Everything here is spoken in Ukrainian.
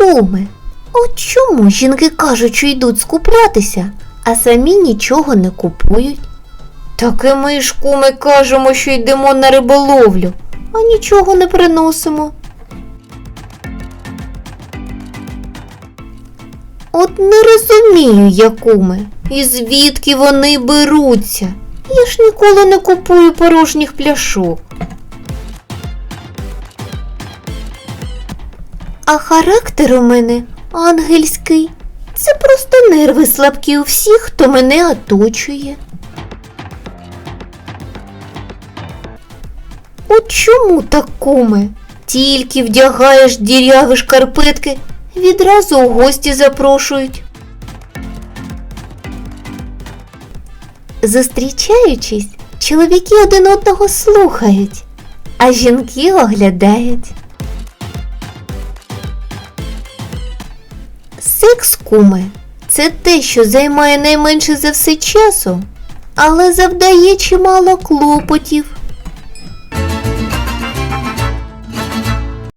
куме, от чому жінки кажуть, що йдуть скуплятися, а самі нічого не купують? Так і ми ж, куме, кажемо, що йдемо на риболовлю, а нічого не приносимо. От не розумію я, куме, і звідки вони беруться. Я ж ніколи не купую порожніх пляшок. А характер у мене ангельський. Це просто нерви слабкі у всіх, хто мене оточує. От чому так, куме? Тільки вдягаєш діряві шкарпетки, відразу у гості запрошують. Зустрічаючись, чоловіки один одного слухають, а жінки оглядають. Секс, куме, це те, що займає найменше за все часу, але завдає чимало клопотів.